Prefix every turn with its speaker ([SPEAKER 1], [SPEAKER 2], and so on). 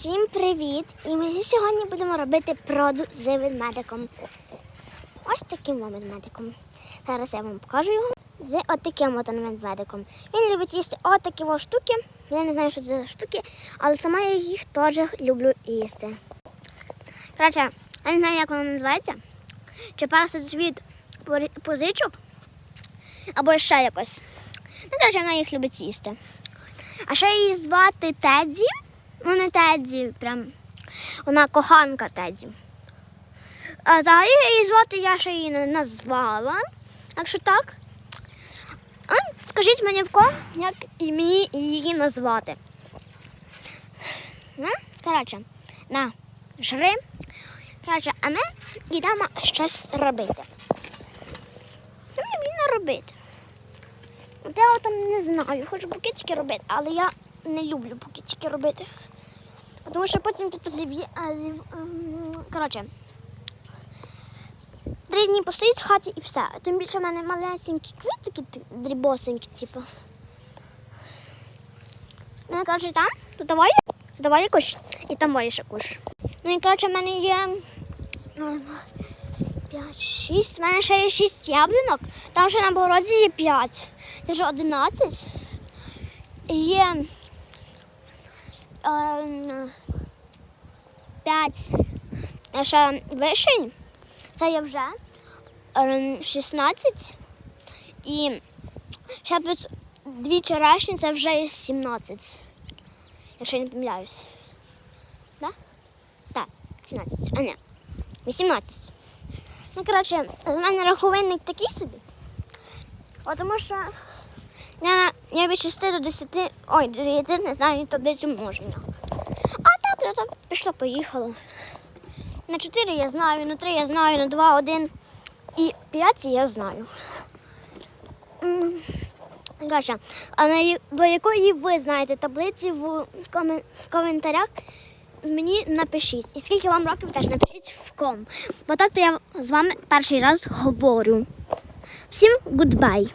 [SPEAKER 1] Всім привіт! І ми сьогодні будемо робити проду з ведмедиком. Ось таким ведмедиком. Зараз я вам покажу його з отаким от ведмедиком. Він любить їсти отакі от штуки. Я не знаю, що це за штуки, але сама я їх теж люблю їсти. Коротше, я не знаю, як воно називається. Чи парасит від позичок, або ще якось. Ну, коротше, вона їх любить їсти. А ще її звати Тедді. Ну, не Тедді, прям. Вона коханка Тедді. А далі її звати я ще її не назвала. Якщо так. А, скажіть мені в кого, як мені її назвати. Ну, коротше, на жри. Коротше, а ми йдемо щось робити. Що мені робити? Я там не знаю, хочу букетики робити, але я не люблю букетики робити. Тому що потім тут зів'є. зів- ем, Коротше. Три дні постоїть в хаті і все. Тим більше в мене малесенькі квітки, дрібосенькі, типу. Мене коротше там, тут давай, тут давай куш, і там воє ще куш. Ну і коротше, в мене є. ем, П'ять, шість. У мене ще є шість яблунок. Там ще на борозі є п'ять. Це вже одинадцять. Є ем, п'ять е, ще вишень. Це є вже ем, 16. І ще плюс дві черешні, це вже є 17. Якщо я не помиляюсь. Да? Так, 17. А ні. 18. Ну, коротше, з мене рахувальник такий собі. О, тому що я, я від 6 до 10, ой, до 9 не знаю таблицю множення. А так, я так поїхало. На 4 я знаю, на 3 я знаю, на 2, 1 і 5 я знаю. Коротше, а на, до якої ви знаєте таблиці в комен- коментарях мені напишіть. І скільки вам років теж напишіть в ком. Бо так то я з вами перший раз говорю. Всім гудбай!